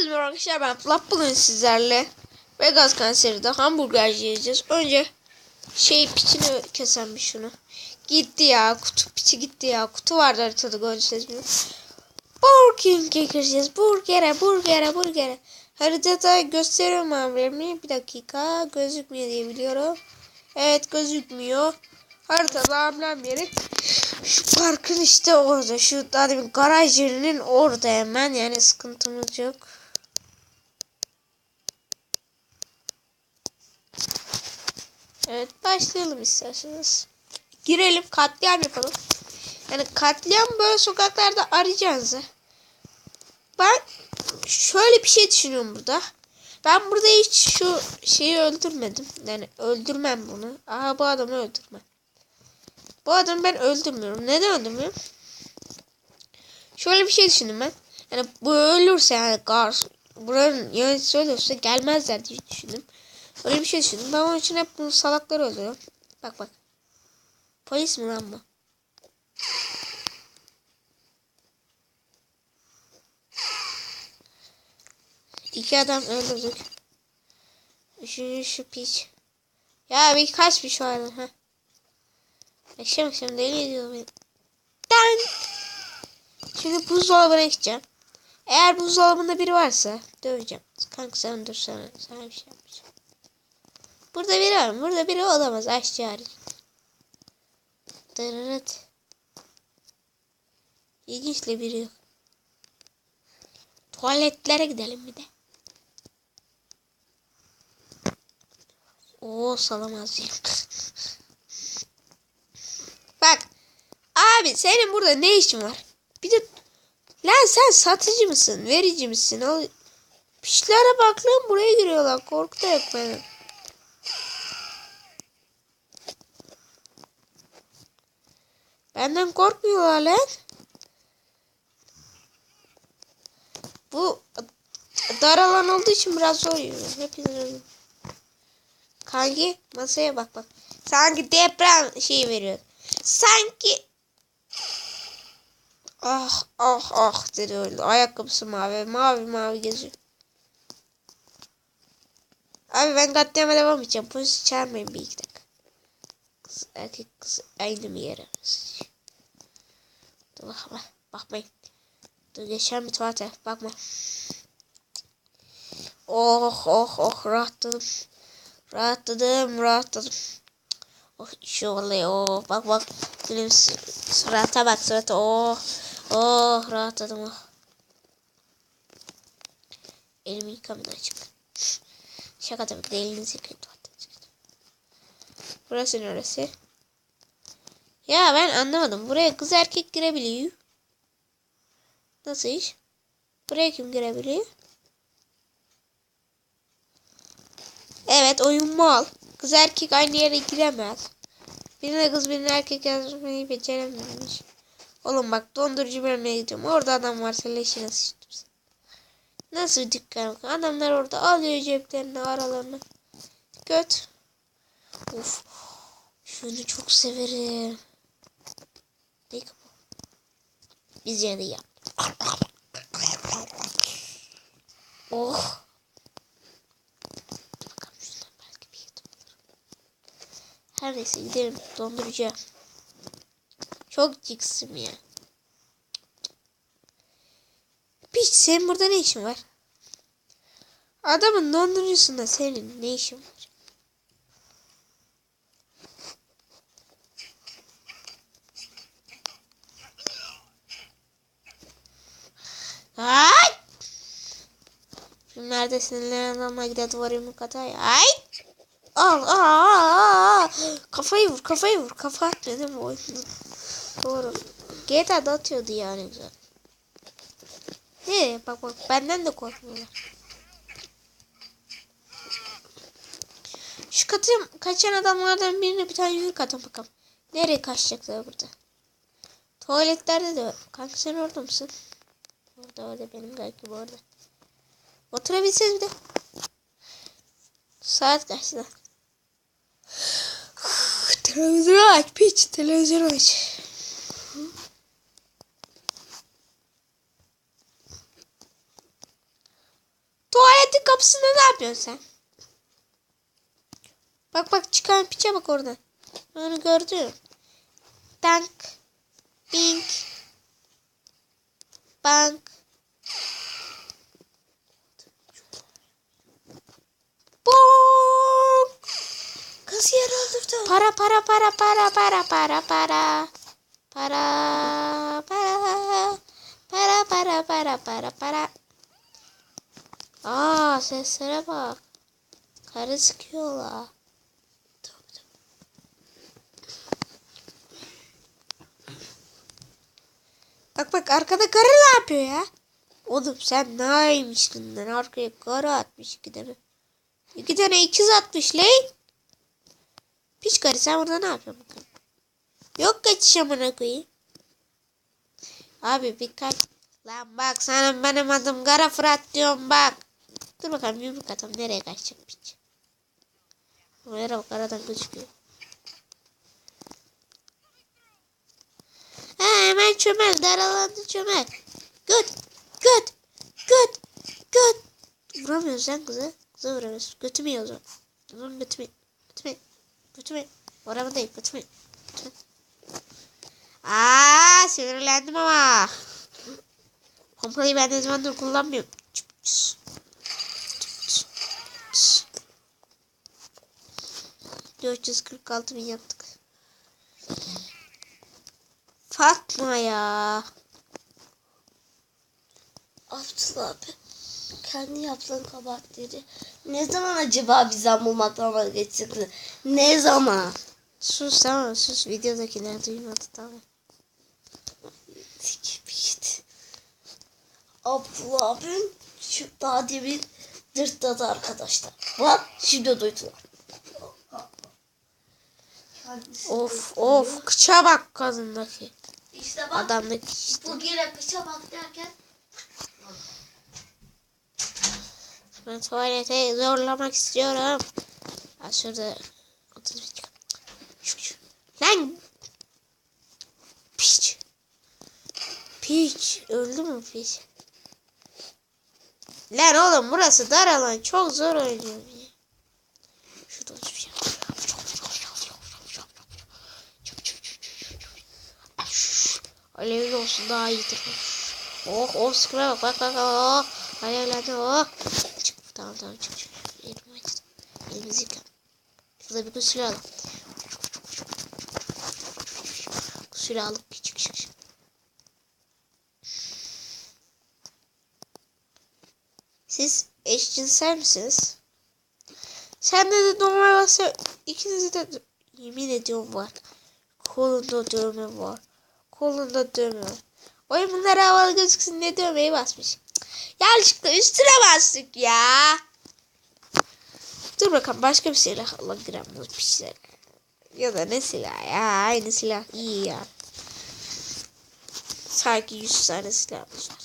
Herkese merhaba arkadaşlar ben Flap bugün sizlerle Vegas kanseri de hamburger yiyeceğiz. Önce şey piçini kesen bir şunu. Gitti ya kutu piçi gitti ya kutu vardı haritada göreceğiz mi? Burger King'e gireceğiz. Burger'e burger'e burger'e. Haritada gösteriyorum hamburgerimi. Bir dakika gözükmüyor diye biliyorum. Evet gözükmüyor. Haritada amblem yeri. Şu parkın işte orada. Şu daha garaj yerinin orada hemen. Yani sıkıntımız yok. Evet başlayalım isterseniz. Girelim katliam yapalım. Yani katliam böyle sokaklarda arayacaksınız. Ben şöyle bir şey düşünüyorum burada. Ben burada hiç şu şeyi öldürmedim. Yani öldürmem bunu. Aha bu adamı öldürmem. Bu adamı ben öldürmüyorum. Neden öldürmüyorum? Şöyle bir şey düşündüm ben. Yani bu ölürse yani gar buranın yöneticisi ölürse gelmezler diye düşündüm. Öyle bir şey düşündüm. Ben onun için hep bunu salakları öldürüyorum. Bak bak. Polis mi lan bu? İki adam öldürdük. Üçüncü şu piç. Ya bir kaç bir şu an. Ha. Akşam akşam deli ediyor beni. Dan. Şimdi buzdolabına gideceğim. Eğer buzdolabında biri varsa döveceğim. Kanka sen dur sana, sana bir şey yapmayacağım. Burada biri var? Burada biri olamaz. Aşçı hariç. Dırırıt. İlginçle biri yok. Tuvaletlere gidelim bir de. Oo salamaz ya. Bak. Abi senin burada ne işin var? Bir de lan sen satıcı mısın? Verici misin? Al. Pişlere bak lan buraya giriyorlar. Korku da yok benim. Benden korkmuyorlar lan. Bu dar alan olduğu için biraz zor yürüyor. Hepiniz Kanki masaya bak bak. Sanki deprem şeyi veriyor. Sanki ah ah ah dedi öyle. Ayakkabısı mavi mavi mavi geziyor. Abi ben katliama devam edeceğim. Polisi çağırmayın bir iki dakika. Kız erkek kız aynı mı yere? Dur bakma. Bakmayın. Dur geçen bir tuvalete. Bakma. Oh oh oh rahatladım. Rahatladım rahatladım. Oh şu oluyor. Oh, bak bak. Benim surata bak surata. Oh. Oh rahatladım. Oh. Elimi yıkamadan açık. Şaka tabii ki de elinizi yıkayın Burası neresi? Ya ben anlamadım. Buraya kız erkek girebiliyor. Nasıl iş? Buraya kim girebiliyor? Evet oyun mal. Kız erkek aynı yere giremez. Birine kız birine erkek yazmayı becerememiş. Oğlum bak dondurucu bölmeye gidiyorum. Orada adam varsa leşine sıçtırsın. Nasıl dükkan? Adamlar orada alıyor ceplerini aralarını. Göt. Of. Şunu çok severim. Ne bu? Biz yine yap. Oh. Her neyse gidelim dondurucuya. Çok ciksim ya. Piç senin burada ne işin var? Adamın dondurucusunda senin ne işin var? Ay! Filmlerde sinirlenen adamla gider duvar yumruk atar. Ay! Al, al, al, al. Kafayı vur, kafayı vur. Kafa atmıyor değil mi oyunda? Doğru. GTA'da atıyordu yani güzel. Ne? Bak bak benden de korkmuyorlar. Şu katı kaçan adamlardan birine bir tane yürü atın bakalım. Nereye kaçacaklar burada? Tuvaletlerde de. Kanka sen orada mısın? Orada orada benim kankim orada. Oturabilseniz bir de. Saat kaçta? Televizyonu aç piç. Televizyonu aç. milletin kapısında ne yapıyorsun sen? Bak bak çıkan piçe bak orada. Onu gördüm. Tank. Bink. Bank. Bonk. Kasiyer öldürdü. Para para para para para para para. Para para para para para para para. Aa seslere bak. Karı sıkıyorlar. Bak bak arkada karı ne yapıyor ya? Oğlum sen neymişsin lan arkaya karı atmış tane. İki tane ikiz atmış lan. Piç karı sen burada ne yapıyorsun? Yok kaçış amına koyayım. Abi bir kalp. Lan bak sana benim adım Kara Fırat diyorum bak. Dur bakalım yumruk atalım nereye kaçacak piç. Merhaba karadan gözüküyor. Ha, hemen çömel daralandı çömel. Good good good good. Vuramıyoruz lan kızı. Vuramıyoruz. Götümü o. Onun götümü. Götümü. Götümü. Orama değil götümü. Götümü. Aa sinirlendim ama. Pompayı ben ne zamandır kullanmıyorum. Çıp, çıs. Çıp, çıs. Çıs. 446 bin yaptık. Fatma ya. Abdullah abi. Kendi yaptığın kabahatleri. Ne zaman acaba bizden bulmaktan vazgeçecekler? Ne zaman? Sus tamam sus videodakiler duymadı tamam. Abdullah abim şu daha demin dırtladı arkadaşlar. Bak şimdi duydular. Of of kıça bak kadındaki. İşte bak Adamdaki işte. bu gene kışa bak derken Ben tuvalete zorlamak istiyorum. Ha şurada otuz bir çık. Şu, şu. Lan. Piç. Piç. Öldü mü piç? Lan oğlum burası dar alan. Çok zor oynuyorum ya. Şurada otuz bir şey. Alevli olsun daha iyidir. Oh oh sıkıra bak bak bak oh. Alevlendi oh. Tamam tamam çık çık. Elimi açtım. Elimizi yıka. Şurada bir gusül alalım. Gusül alıp çık çık çık. Siz eşcinsel misiniz? Sende de dövme varsa ikinizi de yemin ediyorum var. Kolunda dövme var. Kolunda dövme var. Oy bunlar havalı gözüksün ne dövmeyi basmış. Yanlışlıkla üstüne bastık ya. Dur bakalım başka bir silah alabilirim bu pişler. Ya da ne silah ya aynı silah iyi ya. Sanki 100 tane silahımız var.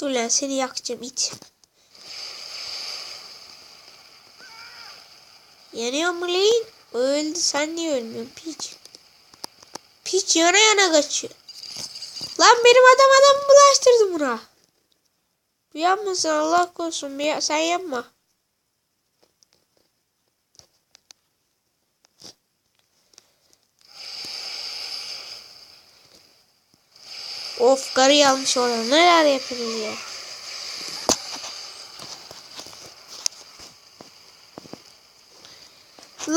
Dur lan seni yakacağım it. Yanıyor mu lan? Öldü sen niye ölmüyorsun piç? Piç yana yana kaçıyor. Lan benim adam adamı bulaştırdı buna. Bu yapmasın Allah korusun. Bir, sen yapma. Of karı almış orada. Neler yapıyoruz ya.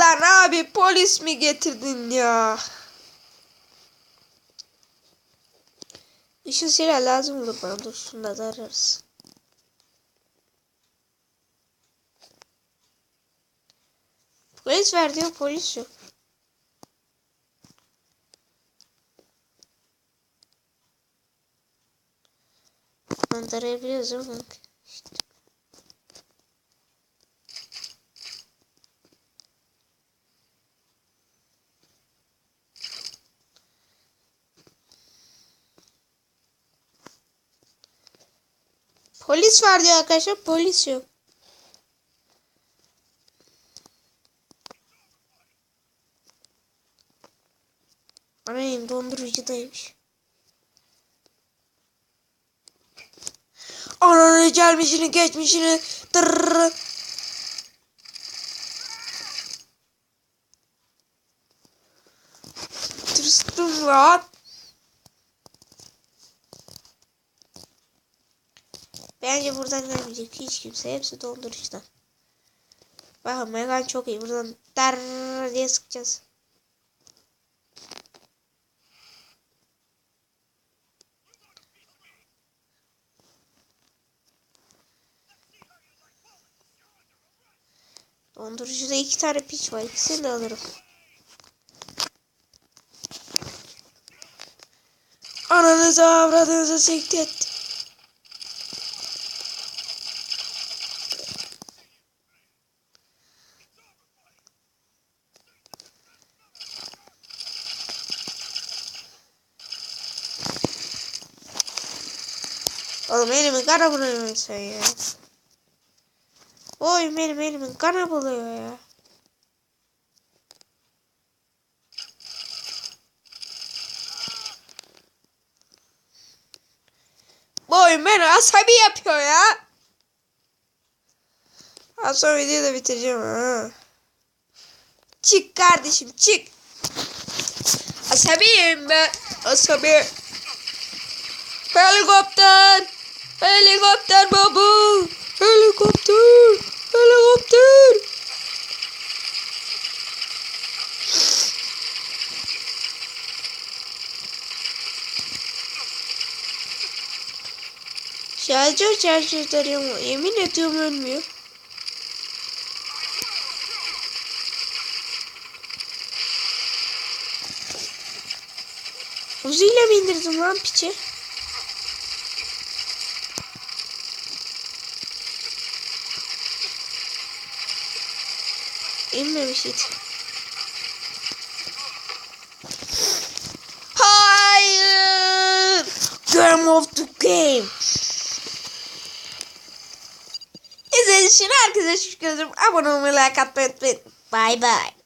Lan abi polis mi getirdin ya? Işın silah lazım olur bana. Dur şunu da ararız. Polis ver diyor polis yok. Mandarayabiliyoruz değil mi? Polis var diyor arkadaşlar. Polis yok. Anayım dondurucudaymış. Ananı gelmişini geçmişini. Tırrrr. Tırstım lan. Bence buradan gelmeyecek hiç kimse. Hepsi dondurucudan. Bakın Megan çok iyi. Buradan dar diye sıkacağız. Dondurucuda iki tane piç var. İkisini de alırım. Ananızı avradınızı siktir. Oğlum elimin kana buluyor sen ya. Oy benim elimin kana buluyor ya. Bu oyun beni asabi yapıyor ya. Az sonra videoyu da bitireceğim ha. Çık kardeşim çık. Asabiyim ben. Asabi. Helikopter. Helikopter baba. Helikopter. Helikopter. Şarjör şarjör tarıyor mu? Yemin ediyorum ölmüyor. Uziyle mi indirdim lan piçi? İnmemiş hiç. Hayır! Game of the game. İzlediğiniz için herkese teşekkür ederim. Abone olmayı, like atmayı unutmayın. Bye bye.